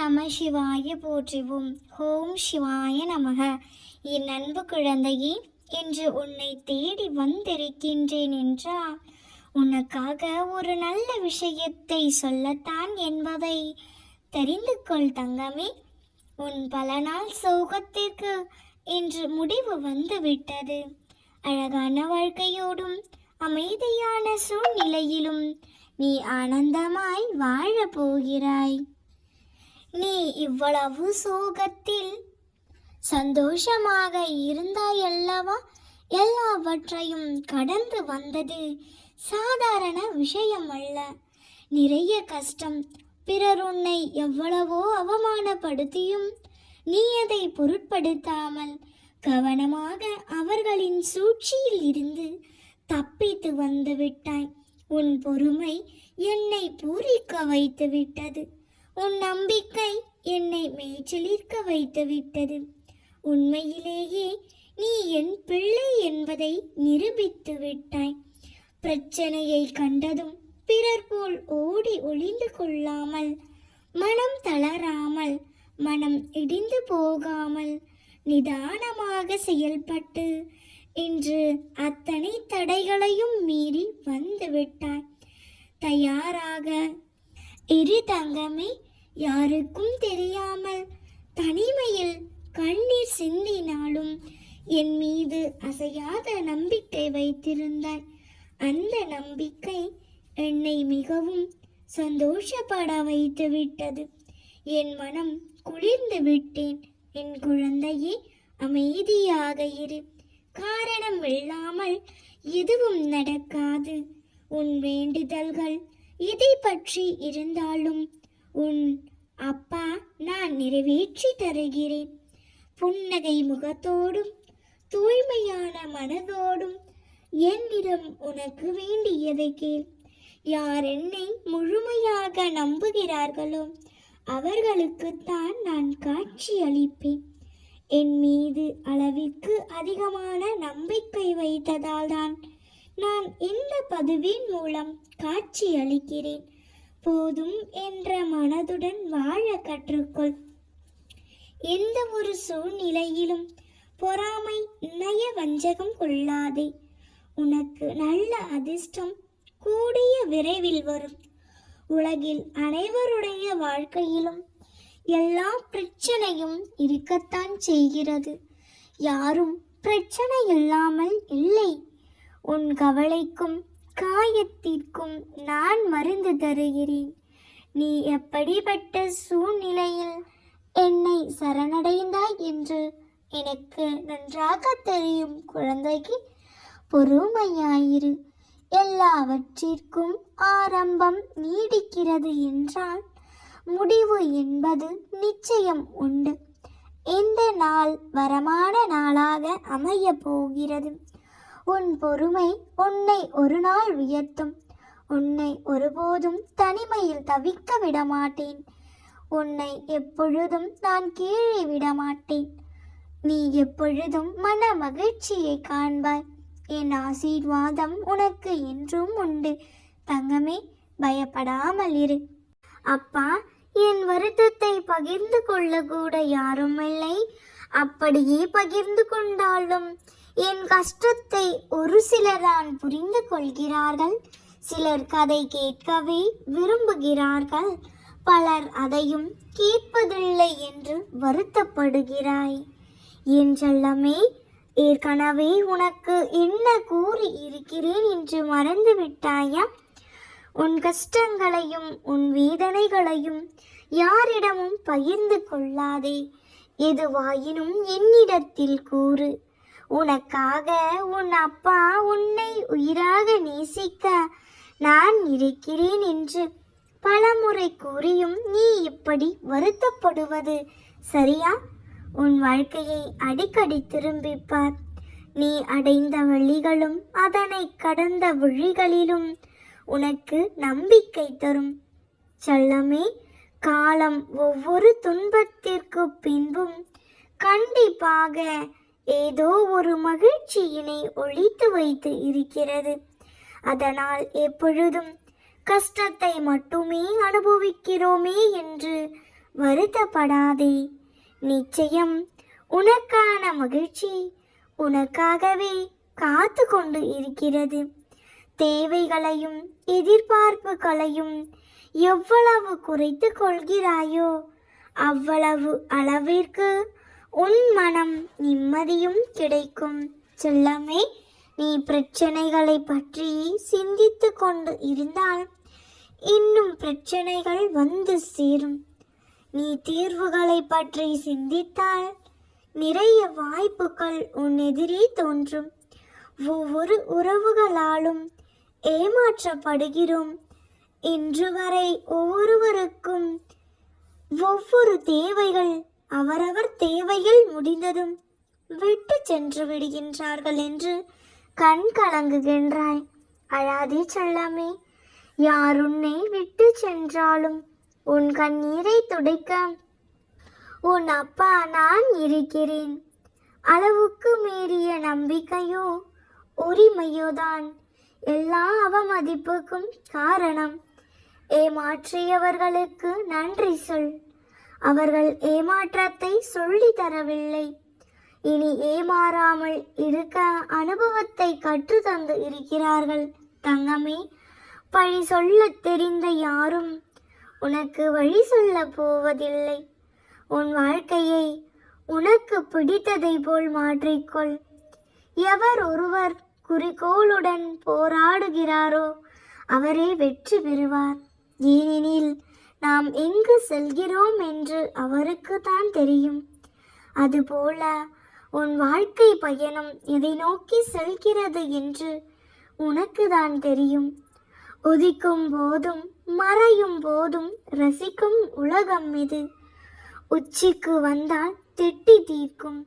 நம சிவாய போற்றிவோம். ஓம் சிவாய நமக. என் அன்பு குழந்தையே என்று உன்னை தேடி வந்திருக்கின்றேன் என்றால் உனக்காக ஒரு நல்ல விஷயத்தை சொல்லத்தான் என்பதை தெரிந்து கொள் தங்கமே. உன் பல நாள் சோகத்திற்கு இன்று முடிவு வந்துவிட்டது. அழகான வாழ்க்கையோடும் அமைதியான சூழ்நிலையிலும் நீ ஆனந்தமாய் வாழப் போகிறாய். நீ இவ்வளவு சோகத்தில் சந்தோஷமாக இருந்தாயல்லவா? எல்லாவற்றையும் கடந்து வந்தது சாதாரண விஷயம் அல்ல நிறைய கஷ்டம் பிறர் உன்னை எவ்வளவோ அவமானப்படுத்தியும் நீ அதை பொருட்படுத்தாமல் கவனமாக அவர்களின் சூழ்ச்சியில் இருந்து தப்பித்து வந்து விட்டாய். உன் பொறுமை என்னை பூரிக்க வைத்து விட்டது. உன் நம்பிக்கை என்னை மேய்ச்சலிற்க வைத்து விட்டது உண்மையிலேயே நீ என் பிள்ளை என்பதை நிரூபித்து விட்டாய். பிரச்சனையை கண்டதும் பிறர் போல் ஓடி ஒளிந்து கொள்ளாமல் மனம் தளராமல் மனம் இடிந்து போகாமல் நிதானமாக செயல்பட்டு இன்று அத்தனை தடைகளையும் மீறி வந்துவிட்டாய் தயாராக இரு தங்கமே யாருக்கும் தெரியாமல் தனிமையில் கண்ணீர் சிந்தினாலும் என் மீது அசையாத நம்பிக்கை வைத்திருந்தாய். அந்த நம்பிக்கை என்னை மிகவும் சந்தோஷப்பட வைத்து விட்டது என் மனம் குளிர்ந்து விட்டேன். என் குழந்தையே அமைதியாக இரு. காரணம் இல்லாமல் எதுவும் நடக்காது. உன் வேண்டுதல்கள் எதை பற்றி இருந்தாலும் உன் அப்பா நான் நிறைவேற்றி தருகிறேன். புன்னகை முகத்தோடும் தூய்மையான மனதோடும் என்னிடம் உனக்கு வேண்டியதை கேள். யார் என்னை முழுமையாக நம்புகிறார்களோ அவர்களுக்குத்தான் நான் காட்சி அளிப்பேன். என் மீது அளவிற்கு அதிகமான நம்பிக்கை வைத்ததால் தான் நான் இந்த பதுவின் மூலம் காட்சி அளிக்கிறேன். போதும் என்ற மனதுடன் வாழ கற்றுக்கொள். எந்த ஒரு சூழ்நிலையிலும் பொறாமை நய வஞ்சகம் கொள்ளாதே. உனக்கு நல்ல அதிர்ஷ்டம் கூடிய விரைவில் வரும். உலகில் அனைவருடைய வாழ்க்கையிலும் எல்லா பிரச்சனையும் இருக்கத்தான் செய்கிறது. யாரும் பிரச்சனை இல்லாமல் இல்லை. உன் கவலைக்கும் காயத்திற்கும் நான் மருந்து தருகிறேன். நீ எப்படிப்பட்ட சூழ்நிலையில் என்னை சரணடைந்தாய் என்று எனக்கு நன்றாக தெரியும் குழந்தைக்கு பொறுமையாயிரு. எல்லாவற்றிற்கும் ஆரம்பம் நீடிக்கிறது என்றால் முடிவு என்பது நிச்சயம் உண்டு. இந்த நாள் வரமான நாளாக அமையப் போகிறது. உன் பொறுமை உன்னை ஒரு நாள் உயர்த்தும். உன்னை ஒருபோதும் தனிமையில் தவிக்க விடமாட்டேன். உன்னை எப்பொழுதும் நான் கீழே விடமாட்டேன். நீ எப்பொழுதும் மன மகிழ்ச்சியை காண்பாய். என் ஆசீர்வாதம் உனக்கு என்றும் உண்டு. தங்கமே பயப்படாமல் இரு. அப்பா என் வருத்தத்தை பகிர்ந்து கொள்ள கூட யாரும் இல்லை அப்படியே பகிர்ந்து கொண்டாலும் என் கஷ்டத்தை ஒரு சிலர்தான் புரிந்து கொள்கிறார்கள். சிலர் கதை கேட்கவே விரும்புகிறார்கள். பலர் அதையும் கேட்பதில்லை என்று வருத்தப்படுகிறாய். என் செல்லமே ஏற்கனவே உனக்கு என்ன கூறி இருக்கிறேன் என்று மறந்து விட்டாயா? உன் கஷ்டங்களையும் உன் வேதனைகளையும் யாரிடமும் பகிர்ந்து கொள்ளாதே. எதுவாயினும் என்னிடத்தில் கூறு. உனக்காக உன் அப்பா உன்னை உயிராக நேசிக்க நான் இருக்கிறேன் என்று பலமுறை கூறியும் நீ இப்படி வருத்தப்படுவது சரியா? உன் வாழ்க்கையை அடிக்கடி திரும்பிப்பார். நீ அடைந்த வழிகளும் அதனை கடந்த வழிகளிலும் உனக்கு நம்பிக்கை தரும். செல்லமே காலம் ஒவ்வொரு துன்பத்திற்கு பின்பும் கண்டிப்பாக ஏதோ ஒரு மகிழ்ச்சியினை ஒழித்து வைத்து இருக்கிறது. அதனால் எப்பொழுதும் கஷ்டத்தை மட்டுமே அனுபவிக்கிறோமே என்று வருத்தப்படாதே. நிச்சயம் உனக்கான மகிழ்ச்சி உனக்காகவே காத்து கொண்டு இருக்கிறது. தேவைகளையும் எதிர்பார்ப்புகளையும் எவ்வளவு குறைத்து கொள்கிறாயோ அவ்வளவு அளவிற்கு உன் மனம் நிம்மதியும் கிடைக்கும். செல்லமே நீ பிரச்சனைகளை பற்றி சிந்தித்து கொண்டு இருந்தால் இன்னும் பிரச்சனைகள் வந்து சேரும். நீ தீர்வுகளை பற்றி சிந்தித்தால் நிறைய வாய்ப்புகள் உன் எதிரே தோன்றும். ஒவ்வொரு உறவுகளாலும் ஏமாற்றப்படுகிறோம். இன்று வரை ஒவ்வொருவருக்கும் ஒவ்வொரு தேவைகள் அவரவர் தேவையில் முடிந்ததும் விட்டு சென்று விடுகின்றார்கள் என்று கண் கலங்குகின்றாய். அழாதே செல்லாமே யார் உன்னை விட்டு சென்றாலும் உன் கண்ணீரை துடைக்க உன் அப்பா நான் இருக்கிறேன். அளவுக்கு மீறிய நம்பிக்கையோ உரிமையோ தான் எல்லா அவமதிப்புக்கும் காரணம். ஏமாற்றியவர்களுக்கு நன்றி சொல். அவர்கள் ஏமாற்றத்தை சொல்லி தரவில்லை. இனி ஏமாறாமல் இருக்க அனுபவத்தை கற்றுத்தந்து இருக்கிறார்கள். தங்கமே பழி சொல்ல தெரிந்த யாரும் உனக்கு வழி சொல்ல போவதில்லை. உன் வாழ்க்கையை உனக்கு பிடித்ததை போல் மாற்றிக்கொள். எவர் ஒருவர் குறிக்கோளுடன் போராடுகிறாரோ அவரே வெற்றி பெறுவார். ஏனெனில் நாம் எங்கு செல்கிறோம் என்று அவருக்கு தான் தெரியும். அதுபோல உன் வாழ்க்கை பயணம் எதை நோக்கி செல்கிறது என்று உனக்கு தான் தெரியும். உதிக்கும் போதும் மறையும் போதும் ரசிக்கும் உலகம் இது. உச்சிக்கு வந்தால் திட்டி தீர்க்கும்.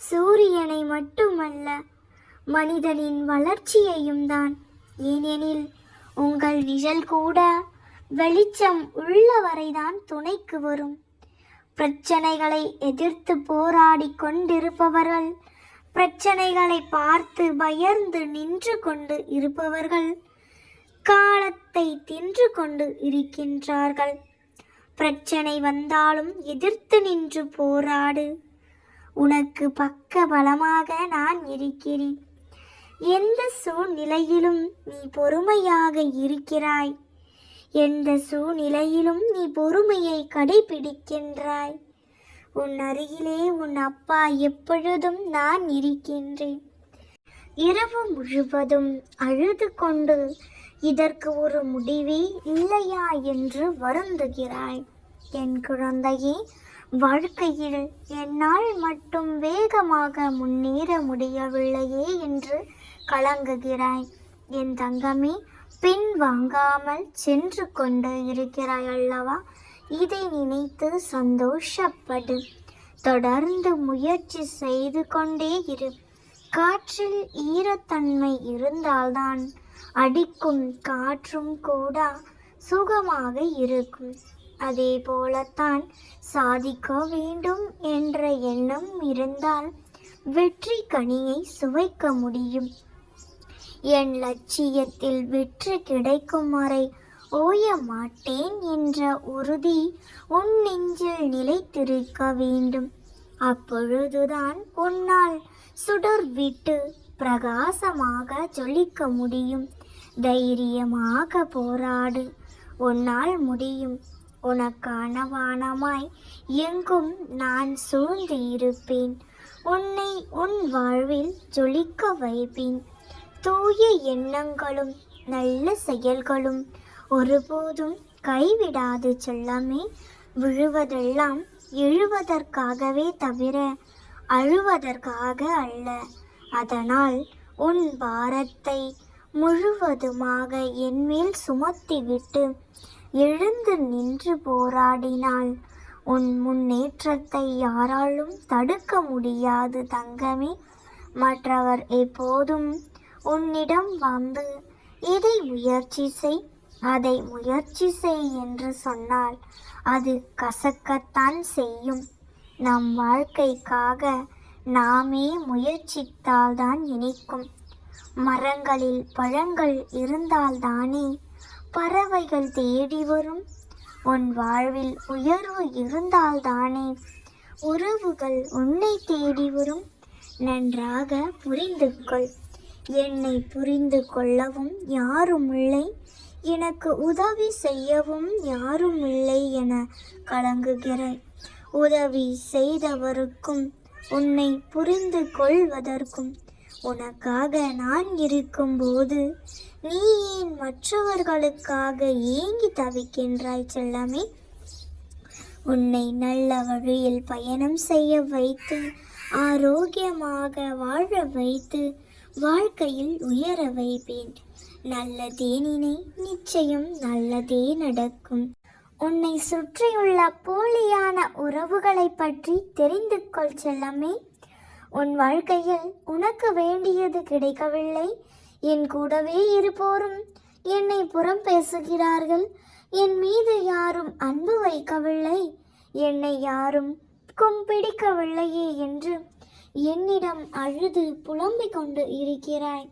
சூரியனை மட்டுமல்ல மனிதனின் வளர்ச்சியையும் தான். ஏனெனில் உங்கள் நிழல் கூட வெளிச்சம் உள்ளவரைதான் துணைக்கு வரும். பிரச்சனைகளை எதிர்த்து போராடி கொண்டிருப்பவர்கள் பிரச்சனைகளை பார்த்து பயர்ந்து நின்று கொண்டு இருப்பவர்கள் காலத்தை தின்று கொண்டு இருக்கின்றார்கள். பிரச்சனை வந்தாலும் எதிர்த்து நின்று போராடு. உனக்கு பக்க பலமாக நான் இருக்கிறேன். எந்த சூழ்நிலையிலும் நீ பொறுமையாக இருக்கிறாய். எந்த சூழ்நிலையிலும் நீ பொறுமையை கடைபிடிக்கின்றாய். உன் அருகிலே உன் அப்பா எப்பொழுதும் நான் இருக்கின்றேன். இரவு முழுவதும் அழுது கொண்டு இதற்கு ஒரு முடிவே இல்லையா என்று வருந்துகிறாய். என் குழந்தையே வாழ்க்கையில் என்னால் மட்டும் வேகமாக முன்னேற முடியவில்லையே என்று கலங்குகிறாய். என் தங்கமே பின் வாங்காமல் சென்று கொண்டு இருக்கிறாய் அல்லவா? இதை நினைத்து சந்தோஷப்படு. தொடர்ந்து முயற்சி செய்து கொண்டே இரு. காற்றில் ஈரத்தன்மை இருந்தால்தான் அடிக்கும் காற்றும் கூட சுகமாக இருக்கும். அதே போலத்தான் சாதிக்க வேண்டும் என்ற எண்ணம் இருந்தால் வெற்றி கனியை சுவைக்க முடியும். என் லட்சியத்தில் வெற்றி கிடைக்கும் வரை ஓய மாட்டேன் என்ற உறுதி உன் நெஞ்சில் நிலைத்திருக்க வேண்டும். அப்பொழுதுதான் உன்னால் சுடர் விட்டு பிரகாசமாக ஜொலிக்க முடியும். தைரியமாக போராடு உன்னால் முடியும். உனக்கான வானமாய் எங்கும் நான் சூழ்ந்து இருப்பேன் உன்னை உன் வாழ்வில் ஜொலிக்க வைப்பேன். தூய எண்ணங்களும் நல்ல செயல்களும் ஒருபோதும் கைவிடாது செல்லமே. விழுவதெல்லாம் எழுவதற்காகவே தவிர அழுவதற்காக அல்ல. அதனால் உன் பாரத்தை முழுவதுமாக என்மேல் சுமத்திவிட்டு எழுந்து நின்று போராடினால் உன் முன்னேற்றத்தை யாராலும் தடுக்க முடியாது தங்கமே. மற்றவர் எப்போதும் உன்னிடம் வந்து இதை முயற்சி செய் அதை முயற்சி செய் என்று சொன்னால் அது கசக்கத்தான் செய்யும். நம் வாழ்க்கைக்காக நாமே முயற்சித்தால்தான் இனிக்கும். மரங்களில் பழங்கள் இருந்தால்தானே பறவைகள் தேடி வரும். உன் வாழ்வில் உயர்வு இருந்தால்தானே உறவுகள் உன்னை தேடி வரும். நன்றாக புரிந்து கொள் என்னை புரிந்து கொள்ளவும் யாரும் இல்லை எனக்கு உதவி செய்யவும் யாரும் இல்லை என கலங்குகிறாய் உதவி செய்தவருக்கும் உன்னை புரிந்து கொள்வதற்கும் உனக்காக நான் இருக்கும்போது நீ ஏன் மற்றவர்களுக்காக ஏங்கி தவிக்கின்றாய் செல்லமே. உன்னை நல்ல வழியில் பயணம் செய்ய வைத்து ஆரோக்கியமாக வாழ வைத்து வாழ்க்கையில் உயர வைப்பேன். நல்லதே நினை நிச்சயம் நல்லதே நடக்கும். உன்னை சுற்றியுள்ள போலியான உறவுகளை பற்றி தெரிந்து கொள் செல்லமே. உன் வாழ்க்கையில் உனக்கு வேண்டியது கிடைக்கவில்லை. என் கூடவே இருப்போரும் என்னை புறம் பேசுகிறார்கள். என் மீது யாரும் அன்பு வைக்கவில்லை. என்னை யாரும் கும்பிடிக்கவில்லையே என்று என்னிடம் அழுது புலம்பிக் கொண்டு இருக்கிறாய்.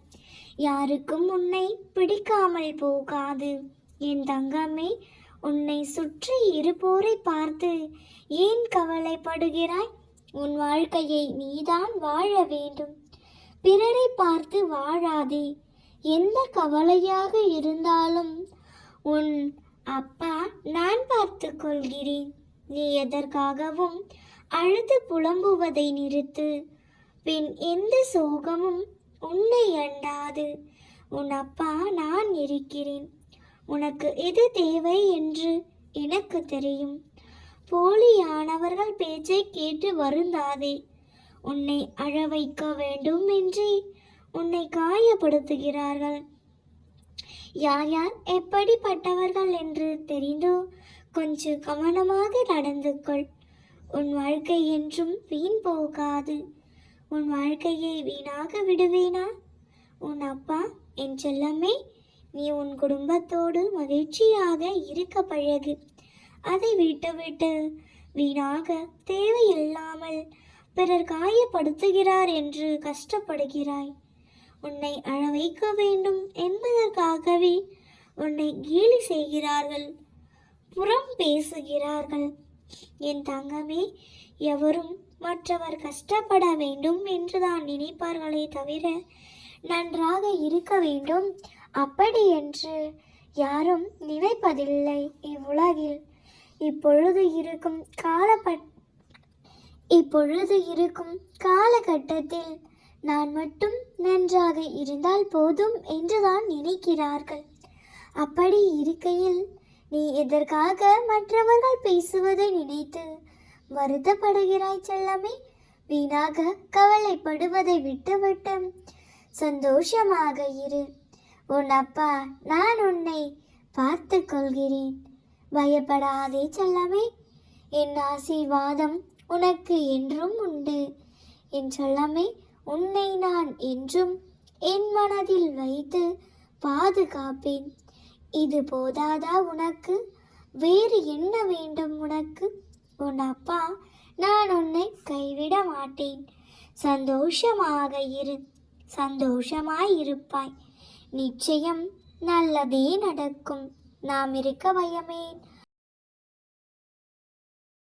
யாருக்கும் உன்னை பிடிக்காமல் போகாது. என் தங்கமே உன்னை சுற்றி இருப்போரை பார்த்து ஏன் கவலைப்படுகிறாய்? உன் வாழ்க்கையை நீதான் வாழ வேண்டும். பிறரை பார்த்து வாழாதே. எந்த கவலையாக இருந்தாலும் உன் அப்பா நான் பார்த்து கொள்கிறேன். நீ எதற்காகவும் அழுது புலம்புவதை நிறுத்து. பின் எந்த சோகமும் உன்னை அண்டாது உன் அப்பா நான் இருக்கிறேன். உனக்கு எது தேவை என்று எனக்கு தெரியும். போலியானவர்கள் பேச்சை கேட்டு வருந்தாதே. உன்னை அழ வைக்க வேண்டும் என்றே உன்னை காயப்படுத்துகிறார்கள். யார் யார் எப்படிப்பட்டவர்கள் என்று தெரிந்தோ கொஞ்சம் கவனமாக நடந்து கொள். உன் வாழ்க்கை என்றும் வீண் போகாது. உன் வாழ்க்கையை வீணாக விடுவேனா? உன் அப்பா என் செல்லமே நீ உன் குடும்பத்தோடு மகிழ்ச்சியாக இருக்க பழகு. அதை விட்டுவிட்டு வீணாக தேவையில்லாமல் பிறர் காயப்படுத்துகிறார் என்று கஷ்டப்படுகிறாய். உன்னை அழ வைக்க வேண்டும் என்பதற்காகவே உன்னை கேலி செய்கிறார்கள் புறம் பேசுகிறார்கள். என் தங்கமே எவரும் மற்றவர் கஷ்டப்பட வேண்டும் என்றுதான் நினைப்பார்களே தவிர நன்றாக இருக்க வேண்டும். அப்படி என்று யாரும் நினைப்பதில்லை இவ்வுலகில். இப்பொழுது இருக்கும் காலப்பட் இப்பொழுது இருக்கும் காலகட்டத்தில் நான் மட்டும் நன்றாக இருந்தால் போதும் என்றுதான் நினைக்கிறார்கள். அப்படி இருக்கையில் நீ எதற்காக மற்றவர்கள் பேசுவதை நினைத்து வருத்தப்படுகிறாய் செல்லமே? வீணாக கவலைப்படுவதை விட்டுவிட்டு சந்தோஷமாக இரு. உன் அப்பா நான் உன்னை பார்த்து கொள்கிறேன். பயப்படாதே செல்லமே. என் ஆசீர்வாதம் உனக்கு என்றும் உண்டு. என் செல்லமே உன்னை நான் என்றும் என் மனதில் வைத்து பாதுகாப்பேன். இது போதாதா உனக்கு? வேறு என்ன வேண்டும் உனக்கு? உன் அப்பா நான் உன்னை கைவிட மாட்டேன். சந்தோஷமாக இரு சந்தோஷமாய் இருப்பாய். நிச்சயம் நல்லதே நடக்கும். நாம் இருக்க பயமேன்